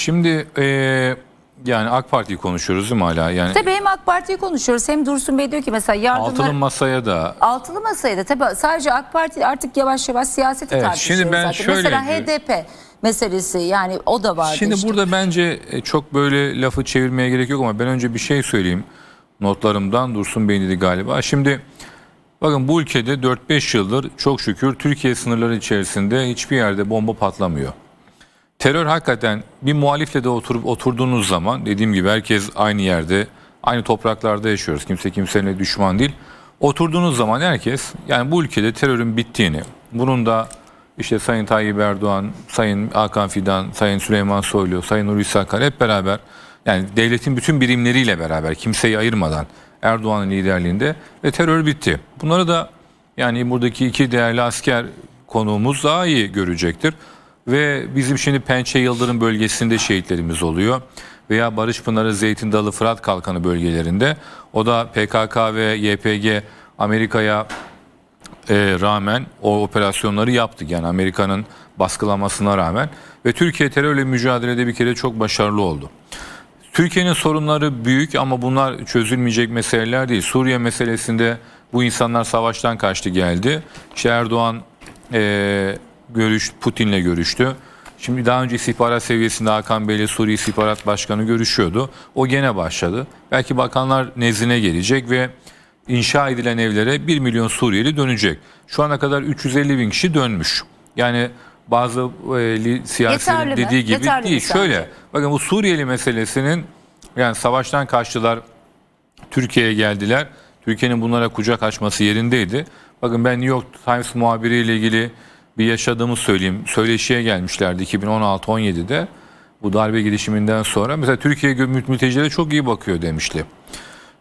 Şimdi eee, yani AK Parti'yi konuşuyoruz değil mi hala? Yani Tabii hem AK Parti'yi konuşuyoruz hem Dursun Bey diyor ki mesela yardımlar... altılı masaya da Altılı masaya da tabii sadece AK Parti artık yavaş yavaş siyaseti Evet, tartışıyor şimdi ben zaten. şöyle Mesela diyorum. HDP meselesi yani o da vardı Şimdi işte. burada bence e, çok böyle lafı çevirmeye gerek yok ama ben önce bir şey söyleyeyim. Notlarımdan Dursun Bey dedi galiba. Şimdi bakın bu ülkede 4-5 yıldır çok şükür Türkiye sınırları içerisinde hiçbir yerde bomba patlamıyor. Terör hakikaten bir muhalifle de oturup oturduğunuz zaman dediğim gibi herkes aynı yerde, aynı topraklarda yaşıyoruz. Kimse kimsenin düşman değil. Oturduğunuz zaman herkes yani bu ülkede terörün bittiğini, bunun da işte Sayın Tayyip Erdoğan, Sayın Hakan Fidan, Sayın Süleyman Soylu, Sayın Hulusi Akar hep beraber yani devletin bütün birimleriyle beraber kimseyi ayırmadan Erdoğan'ın liderliğinde ve terör bitti. Bunları da yani buradaki iki değerli asker konuğumuz daha iyi görecektir. Ve bizim şimdi Pençe Yıldırım bölgesinde şehitlerimiz oluyor. Veya Barış Pınarı, Zeytin Dalı, Fırat Kalkanı bölgelerinde. O da PKK ve YPG Amerika'ya e, rağmen o operasyonları yaptık. Yani Amerika'nın baskılamasına rağmen. Ve Türkiye terörle mücadelede bir kere çok başarılı oldu. Türkiye'nin sorunları büyük ama bunlar çözülmeyecek meseleler değil. Suriye meselesinde bu insanlar savaştan kaçtı geldi. İşte Erdoğan e, görüş, Putin'le görüştü. Şimdi daha önce istihbarat seviyesinde Hakan Bey'le Suriye İstihbarat Başkanı görüşüyordu. O gene başladı. Belki bakanlar nezdine gelecek ve inşa edilen evlere 1 milyon Suriyeli dönecek. Şu ana kadar 350 bin kişi dönmüş. Yani bazı e, li- mi? dediği gibi Yeterli değil. Şöyle bakın bu Suriyeli meselesinin yani savaştan kaçtılar Türkiye'ye geldiler. Türkiye'nin bunlara kucak açması yerindeydi. Bakın ben New York Times muhabiriyle ilgili bir yaşadığımı söyleyeyim. Söyleşiye gelmişlerdi 2016-17'de. Bu darbe girişiminden sonra. Mesela Türkiye mültecilere çok iyi bakıyor demişti.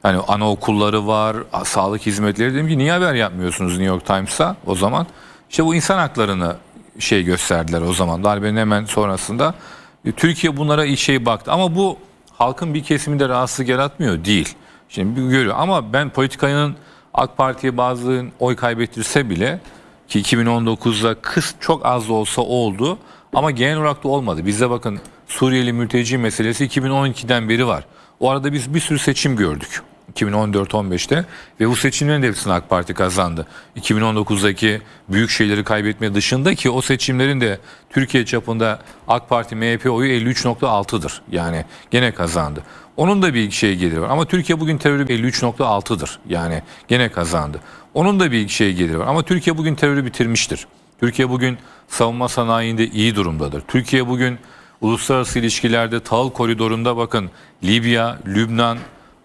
Yani anaokulları var, sağlık hizmetleri. Dedim ki niye haber yapmıyorsunuz New York Times'a o zaman? İşte bu insan haklarını şey gösterdiler o zaman darbenin hemen sonrasında. E, Türkiye bunlara iyi şey baktı ama bu halkın bir kesiminde rahatsızlık yaratmıyor değil. Şimdi görüyor ama ben politikanın AK Parti'ye bazı oy kaybettirse bile ki 2019'da kız çok az da olsa oldu ama genel olarak da olmadı. Bizde bakın Suriyeli mülteci meselesi 2012'den beri var. O arada biz bir sürü seçim gördük. 2014-15'te ve bu seçimlerin de hepsini AK Parti kazandı. 2019'daki büyük şeyleri kaybetme dışında ki o seçimlerin de Türkiye çapında AK Parti MHP oyu 53.6'dır. Yani gene kazandı. Onun da bir şey geliri var. Ama Türkiye bugün terörü 53.6'dır. Yani gene kazandı. Onun da bir şey geliri var. Ama Türkiye bugün terörü bitirmiştir. Türkiye bugün savunma sanayinde iyi durumdadır. Türkiye bugün uluslararası ilişkilerde tahıl koridorunda bakın Libya, Lübnan,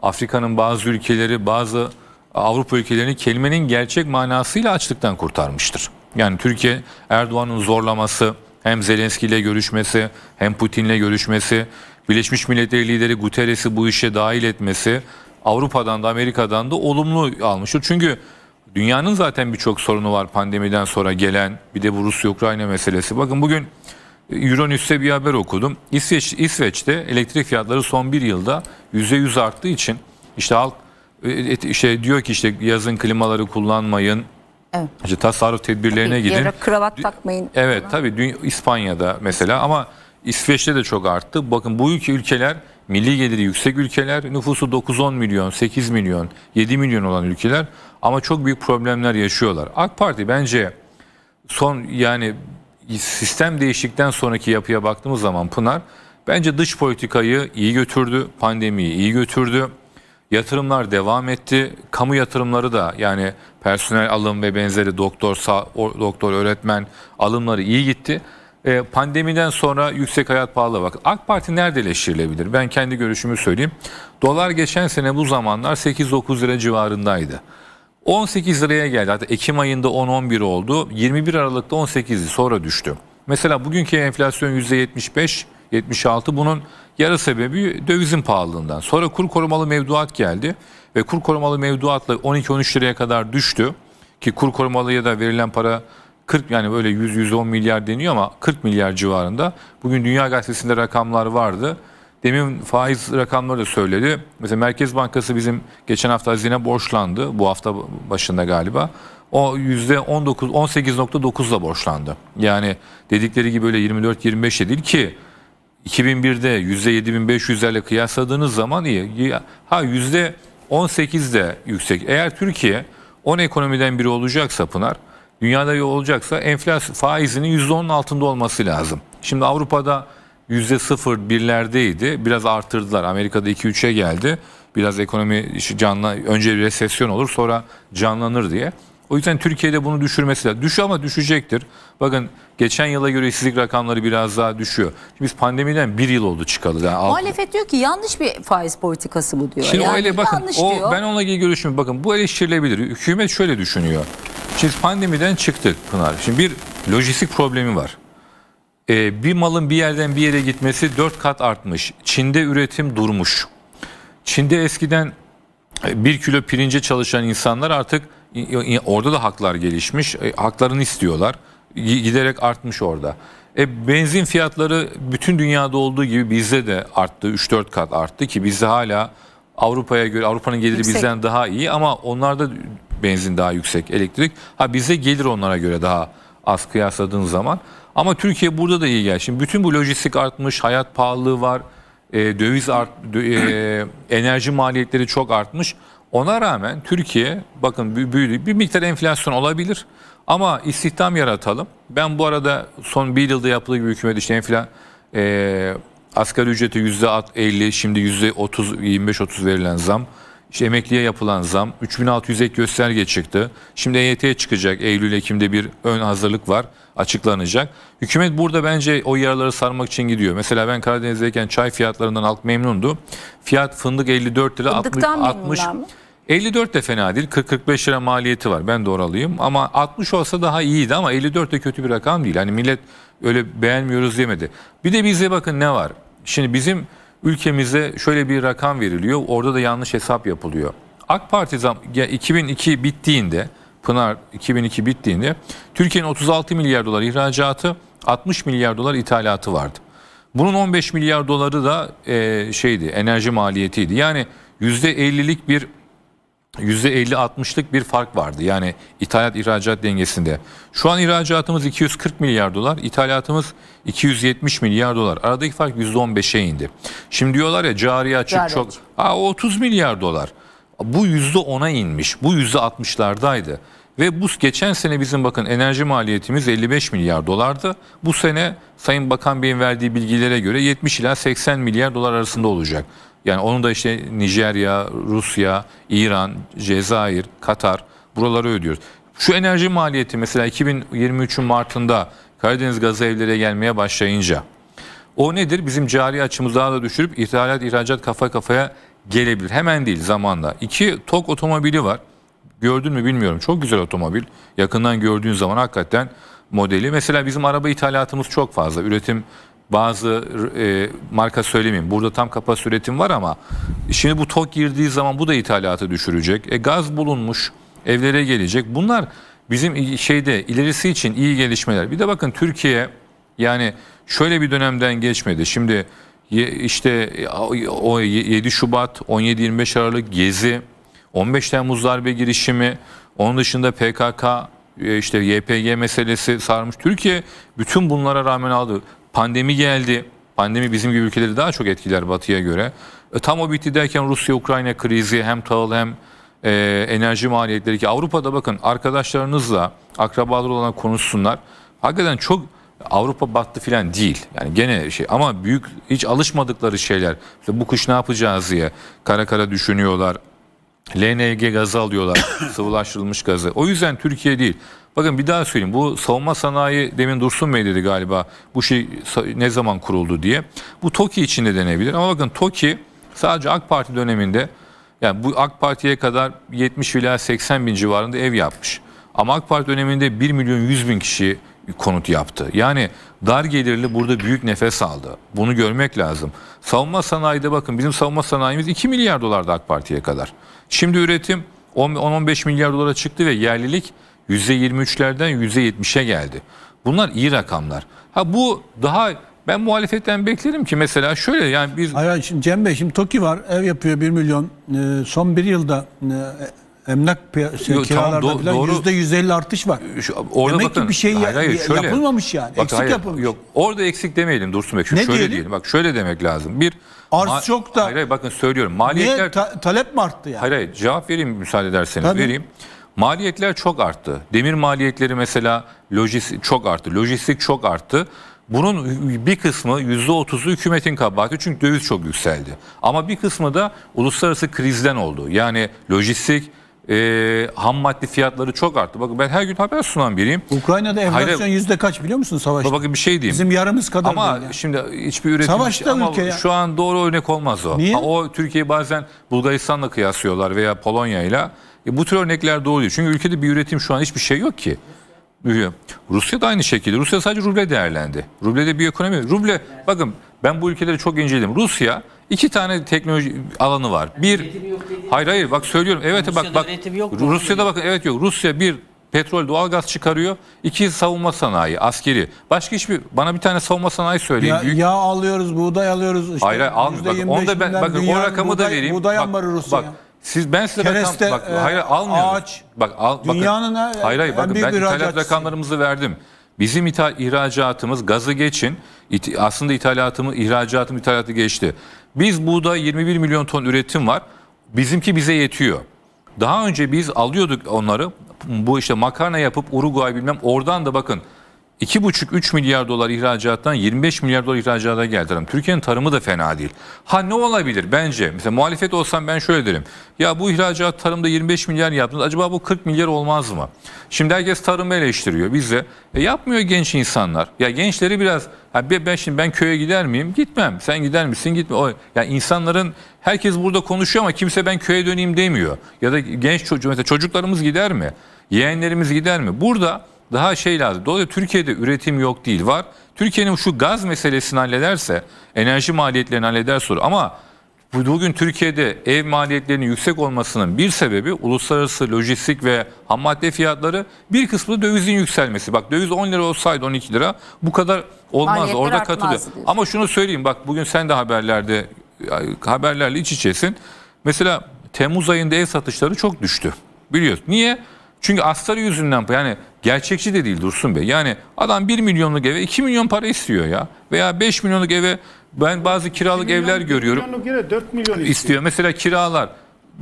Afrika'nın bazı ülkeleri, bazı Avrupa ülkelerini kelimenin gerçek manasıyla açlıktan kurtarmıştır. Yani Türkiye Erdoğan'ın zorlaması, hem Zelenski ile görüşmesi, hem Putin'le görüşmesi, Birleşmiş Milletler lideri Guterres'i bu işe dahil etmesi, Avrupa'dan da Amerika'dan da olumlu almıştır. Çünkü dünyanın zaten birçok sorunu var pandemiden sonra gelen, bir de bu Rusya-Ukrayna meselesi. Bakın bugün Euronews'te bir haber okudum. İsveç, İsveç'te elektrik fiyatları son bir yılda %100 arttığı için işte halk e, e, işte diyor ki işte yazın klimaları kullanmayın. Evet. İşte tasarruf tedbirlerine gidin. Yere kravat takmayın. Evet tabii İspanya'da mesela ama İsveç'te de çok arttı. Bakın bu ülke ülkeler milli geliri yüksek ülkeler, nüfusu 9-10 milyon, 8 milyon, 7 milyon olan ülkeler ama çok büyük problemler yaşıyorlar. AK Parti bence son yani sistem değişikten sonraki yapıya baktığımız zaman Pınar bence dış politikayı iyi götürdü, pandemiyi iyi götürdü. Yatırımlar devam etti. Kamu yatırımları da yani personel alım ve benzeri doktor, doktor, öğretmen alımları iyi gitti. Ee, pandemiden sonra yüksek hayat pahalı bak. AK Parti nerede eleştirilebilir? Ben kendi görüşümü söyleyeyim. Dolar geçen sene bu zamanlar 8-9 lira civarındaydı. 18 liraya geldi. Hatta Ekim ayında 10-11 oldu. 21 Aralık'ta 18'i sonra düştü. Mesela bugünkü enflasyon %75, 76 bunun yarı sebebi dövizin pahalılığından. Sonra kur korumalı mevduat geldi ve kur korumalı mevduatla 12-13 liraya kadar düştü. Ki kur korumalıya da verilen para 40 yani böyle 100-110 milyar deniyor ama 40 milyar civarında. Bugün Dünya Gazetesi'nde rakamlar vardı. Demin faiz rakamları da söyledi. Mesela Merkez Bankası bizim geçen hafta hazine borçlandı. Bu hafta başında galiba. O yüzde 19, 18.9'la borçlandı. Yani dedikleri gibi öyle 24-25 de değil ki 2001'de %7500'lerle kıyasladığınız zaman iyi. Ha %18 de yüksek. Eğer Türkiye 10 ekonomiden biri olacaksa Pınar, dünyada olacaksa enflasyon faizinin %10'un altında olması lazım. Şimdi Avrupa'da %0 birlerdeydi. Biraz artırdılar. Amerika'da 2-3'e geldi. Biraz ekonomi işi canlı önce bir resesyon olur sonra canlanır diye. O yüzden Türkiye'de bunu düşürmesi lazım. Düşüyor ama düşecektir. Bakın geçen yıla göre işsizlik rakamları biraz daha düşüyor. Şimdi biz pandemiden bir yıl oldu çıkalı. Yani Muhalefet diyor ki yanlış bir faiz politikası bu diyor. Şimdi yani o ele bakın o diyor. ben onunla ilgili görüşüm bakın bu eleştirilebilir. Hükümet şöyle düşünüyor. Şimdi pandemiden çıktık Pınar. Şimdi bir lojistik problemi var. Ee, bir malın bir yerden bir yere gitmesi dört kat artmış. Çin'de üretim durmuş. Çin'de eskiden bir kilo pirince çalışan insanlar artık orada da haklar gelişmiş. E, Haklarını istiyorlar. Gi- Giderek artmış orada. E, benzin fiyatları bütün dünyada olduğu gibi bizde de arttı. 3-4 kat arttı ki bizde hala Avrupa'ya göre Avrupa'nın geliri Yüksek. bizden daha iyi ama onlarda benzin daha yüksek elektrik. Ha bizde gelir onlara göre daha az kıyasladığın zaman. Ama Türkiye burada da iyi gel. Şimdi bütün bu lojistik artmış, hayat pahalılığı var e, döviz art, e, enerji maliyetleri çok artmış. Ona rağmen Türkiye bakın bü- büyüdü. Bir miktar enflasyon olabilir ama istihdam yaratalım. Ben bu arada son bir yılda yapılan gibi hükümet işte enfla e, asgari ücreti yüzde 50 şimdi yüzde 30 25-30 verilen zam. İşte emekliye yapılan zam 3600 ek gösterge çıktı. Şimdi EYT'ye çıkacak Eylül Ekim'de bir ön hazırlık var açıklanacak. Hükümet burada bence o yaraları sarmak için gidiyor. Mesela ben Karadeniz'deyken çay fiyatlarından halk memnundu. Fiyat fındık 54 lira 60, Fındıktan 60 memnunlar mı? 54 de fena değil. 40-45 lira maliyeti var. Ben de oralıyım. Ama 60 olsa daha iyiydi ama 54 de kötü bir rakam değil. Hani millet öyle beğenmiyoruz demedi. Bir de bize bakın ne var. Şimdi bizim ülkemize şöyle bir rakam veriliyor. Orada da yanlış hesap yapılıyor. AK Parti zam, ya 2002 bittiğinde Pınar 2002 bittiğinde Türkiye'nin 36 milyar dolar ihracatı 60 milyar dolar ithalatı vardı. Bunun 15 milyar doları da e, şeydi enerji maliyetiydi. Yani %50'lik bir %50-60'lık bir fark vardı. Yani ithalat ihracat dengesinde. Şu an ihracatımız 240 milyar dolar, ithalatımız 270 milyar dolar. Aradaki fark %15'e indi. Şimdi diyorlar ya cari açık Cari çok. açık. Aa, 30 milyar dolar. Bu %10'a inmiş. Bu %60'lardaydı. Ve bu geçen sene bizim bakın enerji maliyetimiz 55 milyar dolardı. Bu sene Sayın Bakan Bey'in verdiği bilgilere göre 70 ila 80 milyar dolar arasında olacak. Yani onu da işte Nijerya, Rusya, İran, Cezayir, Katar buraları ödüyoruz. Şu enerji maliyeti mesela 2023'ün Mart'ında Karadeniz gazı evlere gelmeye başlayınca o nedir? Bizim cari açımızı daha da düşürüp ithalat ihracat kafa kafaya gelebilir. Hemen değil zamanla. İki TOK otomobili var. Gördün mü bilmiyorum. Çok güzel otomobil. Yakından gördüğün zaman hakikaten modeli. Mesela bizim araba ithalatımız çok fazla. Üretim bazı e, marka söylemeyeyim. Burada tam kapasite üretim var ama şimdi bu TOK girdiği zaman bu da ithalatı düşürecek. E, gaz bulunmuş. Evlere gelecek. Bunlar bizim şeyde ilerisi için iyi gelişmeler. Bir de bakın Türkiye yani şöyle bir dönemden geçmedi. Şimdi işte o 7 Şubat, 17-25 Aralık Gezi, 15 Temmuz darbe girişimi, onun dışında PKK, e, işte YPG meselesi sarmış. Türkiye bütün bunlara rağmen aldı. Pandemi geldi. Pandemi bizim gibi ülkeleri daha çok etkiler batıya göre. E, tam o bitti derken Rusya-Ukrayna krizi hem tahıl hem e, enerji maliyetleri ki Avrupa'da bakın arkadaşlarınızla akrabalar olan konuşsunlar. Hakikaten çok Avrupa battı filan değil. Yani gene şey ama büyük hiç alışmadıkları şeyler. İşte bu kış ne yapacağız diye kara kara düşünüyorlar. LNG gazı alıyorlar. sıvılaştırılmış gazı. O yüzden Türkiye değil. Bakın bir daha söyleyeyim. Bu savunma sanayi demin Dursun Bey dedi galiba. Bu şey ne zaman kuruldu diye. Bu TOKİ için de denebilir. Ama bakın TOKİ sadece AK Parti döneminde yani bu AK Parti'ye kadar 70 ila 80 bin civarında ev yapmış. Ama AK Parti döneminde 1 milyon 100 bin kişi konut yaptı. Yani dar gelirli burada büyük nefes aldı. Bunu görmek lazım. Savunma sanayide bakın bizim savunma sanayimiz 2 milyar dolardı AK Parti'ye kadar. Şimdi üretim 10-15 milyar dolara çıktı ve yerlilik %23'lerden %70'e geldi. Bunlar iyi rakamlar. Ha bu daha ben muhalefetten beklerim ki mesela şöyle yani biz Hayır hayır, şimdi Cem Bey şimdi TOKİ var ev yapıyor 1 milyon Ee, son bir yılda e, Emlak şey, Yo, tamam, kiralarda do- falan doğru. yüzde 150 artış var. Şu- orada Demek bakın, ki bir şey hayır, hayır, şöyle. yapılmamış yani. Bak, Eksik hayır, yapılmış. Yok orada eksik demeyelim Dursun Bey. Şu, Ne şöyle diyelim? diyelim. Bak şöyle demek lazım. Bir Arz çok da- Hayır, hayır bakın söylüyorum. Niye Maliyetler ta- talep mi arttı yani? Hayır hayır cevap vereyim müsaade ederseniz Tabii. vereyim. Maliyetler çok arttı. Demir maliyetleri mesela lojistik çok arttı. Lojistik çok arttı. Bunun bir kısmı %30'u hükümetin kabahati çünkü döviz çok yükseldi. Ama bir kısmı da uluslararası krizden oldu. Yani lojistik e, ham madde fiyatları çok arttı. Bakın ben her gün haber sunan biriyim. Ukrayna'da enflasyon Hayır. yüzde kaç biliyor musun savaşta? Bakın bir şey diyeyim. Bizim yarımız kadar Ama yani. şimdi hiçbir üretim Savaşta ama ülke ya. şu an doğru örnek olmaz o. Niye? Ha, O Türkiye'yi bazen Bulgaristan'la kıyaslıyorlar veya Polonya'yla. E, bu tür örnekler doğru değil. Çünkü ülkede bir üretim şu an hiçbir şey yok ki. Rusya da aynı şekilde. Rusya sadece ruble değerlendi. Rublede bir ekonomi. Ruble bakın ben bu ülkeleri çok inceledim. Rusya iki tane teknoloji alanı var. Bir Hayır hayır bak söylüyorum. Evet bak Rusya'da bak. mu? Rusya'da bakın evet yok. Rusya bir petrol doğalgaz çıkarıyor. İki savunma sanayi, askeri. Başka hiçbir bana bir tane savunma sanayi söyleyin. Ya, Büyük- yağ alıyoruz, buğday alıyoruz. Işte Hayır hayır almıyor. Bakın, onu da ben, %25'inden bakın o rakamı da buğday- vereyim. Buğday bak, ambarı Rusya. bak, siz ben size Kereste, rakam bak e, hayır almıyorum. ağaç. Bak al bakın. Dünyanın en- hayır hayır en bakın ben ithalat rakamlarımızı verdim. Bizim ithal, ihracatımız gazı geçin. it- aslında ithalatımı, ihracatım, ithalatı geçti. Biz buğday 21 milyon ton üretim var. Bizimki bize yetiyor. Daha önce biz alıyorduk onları. Bu işte makarna yapıp Uruguay bilmem oradan da bakın 2,5-3 milyar dolar ihracattan 25 milyar dolar ihracata geldi. tarım. Türkiye'nin tarımı da fena değil. Ha ne olabilir bence? Mesela muhalefet olsam ben şöyle derim. Ya bu ihracat tarımda 25 milyar yaptınız. Acaba bu 40 milyar olmaz mı? Şimdi herkes tarımı eleştiriyor. Biz de e, yapmıyor genç insanlar. Ya gençleri biraz ha ben şimdi ben köye gider miyim? Gitmem. Sen gider misin? Gitme. O ya insanların herkes burada konuşuyor ama kimse ben köye döneyim demiyor. Ya da genç çocuğu mesela çocuklarımız gider mi? Yeğenlerimiz gider mi? Burada daha şey lazım. Dolayısıyla Türkiye'de üretim yok değil var. Türkiye'nin şu gaz meselesini hallederse, enerji maliyetlerini hallederse olur. Ama bu- bugün Türkiye'de ev maliyetlerinin yüksek olmasının bir sebebi uluslararası lojistik ve ham madde fiyatları bir kısmı dövizin yükselmesi. Bak döviz 10 lira olsaydı 12 lira bu kadar olmaz. Maliyetler Orada katılıyor. diyorsun. Ama şunu söyleyeyim bak bugün sen de haberlerde haberlerle iç içesin. Mesela Temmuz ayında ev satışları çok düştü. Biliyorsun. Niye? Çünkü astarı yüzünden yani gerçekçi de değil Dursun Bey. Yani adam 1 milyonluk eve 2 milyon para istiyor ya. Veya 5 milyonluk eve ben bazı kiralık evler görüyorum Milyonluk yere 4 milyon istiyor. istiyor. Mesela kiralar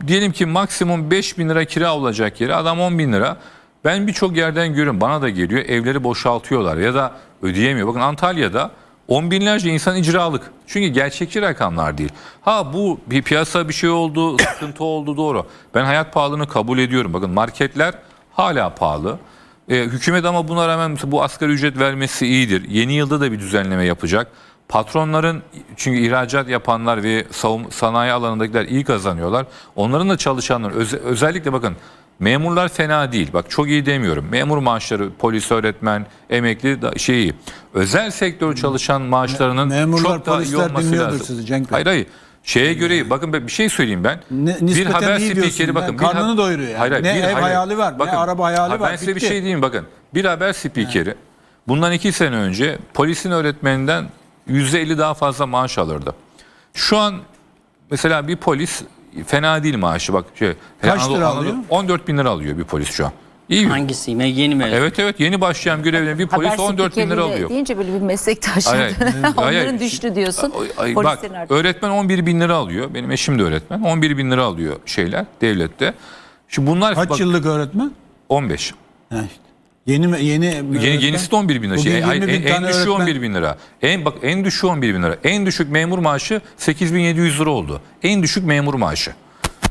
diyelim ki maksimum 5 bin lira kira olacak yere adam 10 bin lira. Ben birçok yerden görüyorum bana da geliyor evleri boşaltıyorlar ya da ödeyemiyor. Bakın Antalya'da on binlerce insan icralık. Çünkü gerçekçi rakamlar değil. Ha bu bir piyasa bir şey oldu, sıkıntı oldu doğru. Ben hayat pahalılığını kabul ediyorum. Bakın marketler hala pahalı. E, hükümet ama buna rağmen bu asgari ücret vermesi iyidir. Yeni yılda da bir düzenleme yapacak. Patronların çünkü ihracat yapanlar ve savun, sanayi alanındakiler iyi kazanıyorlar. Onların da çalışanlar öze- özellikle bakın memurlar fena değil. Bak çok iyi demiyorum. Memur maaşları polis, öğretmen, emekli da şey iyi. Özel sektör çalışan maaşlarının memurlar, çok daha iyi olması lazım. sizi Cenk Bey. Hayır hayır. Şeye göre bakın bir şey söyleyeyim ben. Ne- bir haber spikeri bakın. bir karnını doyuruyor yani. Ne ev hayali var, ne araba hayali ha, var. Ben size bir Bitti. şey diyeyim bakın. Bir haber spikeri bundan iki sene önce polisin öğretmeninden %50 daha fazla maaş alırdı. Şu an mesela bir polis fena değil maaşı bak. Şey, Kaç lira alıyor? 14 bin lira alıyor bir polis şu an. İyi mi? Hangisi? Yeni mezun. Evet evet yeni başlayan görevli bir polis Haber 14 bin lira alıyor. Deyince böyle bir meslektaşlar. Hayır, hayır. Onların Hayır, hayır. düştü diyorsun. Ay, ay, bak Polislerin arttı. öğretmen 11 bin lira alıyor. Benim eşim de öğretmen. 11 bin lira alıyor şeyler devlette. Şimdi bunlar Kaç bak, yıllık öğretmen? 15. Ha işte. Yeni mi- yeni Yeni, yenisi de 11 bin lira. Bugün Şey, ay- 20 bin en, en tane düşüğü öğretmen- 11 bin lira. En bak en düşüğü 11 bin lira. En düşük memur maaşı 8700 lira oldu. En düşük memur maaşı.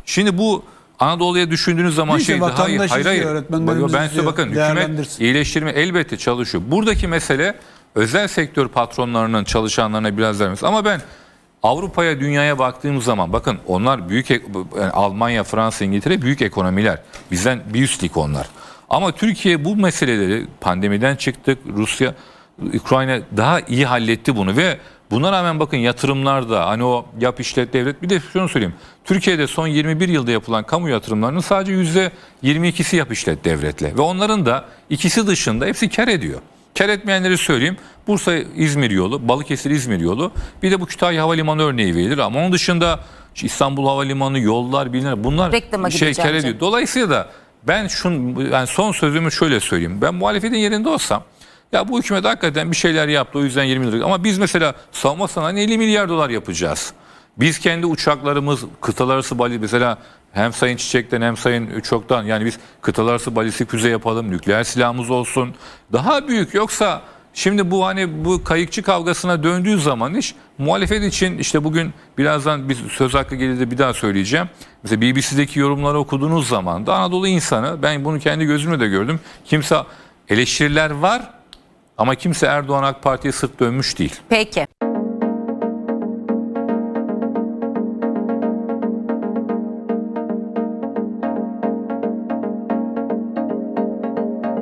Şimdi bu Anadolu'ya düşündüğünüz zaman Neyse, şey hayır vatandaş hayır hayır. öğretmenlerimiz Ben size bakın hükümet iyileştirme elbette çalışıyor. Buradaki mesele özel sektör patronlarının çalışanlarına biraz vermesi. Ama ben Avrupa'ya, dünyaya baktığım zaman bakın onlar büyük yani Almanya, Fransa, İngiltere büyük ekonomiler. Bizden bir üst lig onlar. Ama Türkiye bu meseleleri pandemiden çıktık. Rusya, Ukrayna daha iyi halletti bunu ve buna rağmen bakın yatırımlarda hani o yap işlet devlet bir de şunu söyleyeyim. Türkiye'de son 21 yılda yapılan kamu yatırımlarının sadece %22'si yap işlet devletle ve onların da ikisi dışında hepsi kar ediyor. Kar etmeyenleri söyleyeyim. Bursa İzmir yolu, Balıkesir İzmir yolu. Bir de bu Kütahya Havalimanı örneği verilir ama onun dışında İstanbul Havalimanı, yollar, bilinir. Bunlar Reklama şey kar ediyor. Dolayısıyla da ben şun yani son sözümü şöyle söyleyeyim. Ben muhalefetin yerinde olsam ya bu hükümet hakikaten bir şeyler yaptı o yüzden 20 lira. Ama biz mesela savunma sanayi 50 milyar dolar yapacağız. Biz kendi uçaklarımız kıtalar arası mesela hem Sayın Çiçek'ten hem Sayın Çok'tan yani biz kıtalar arası balistik füze yapalım, nükleer silahımız olsun. Daha büyük yoksa şimdi bu hani bu kayıkçı kavgasına döndüğü zaman iş muhalefet için işte bugün birazdan bir söz hakkı gelir bir daha söyleyeceğim. Mesela BBC'deki yorumları okuduğunuz zaman da Anadolu insanı ben bunu kendi gözümle de gördüm. Kimse eleştiriler var ama kimse Erdoğan AK Parti'ye sırt dönmüş değil. Peki.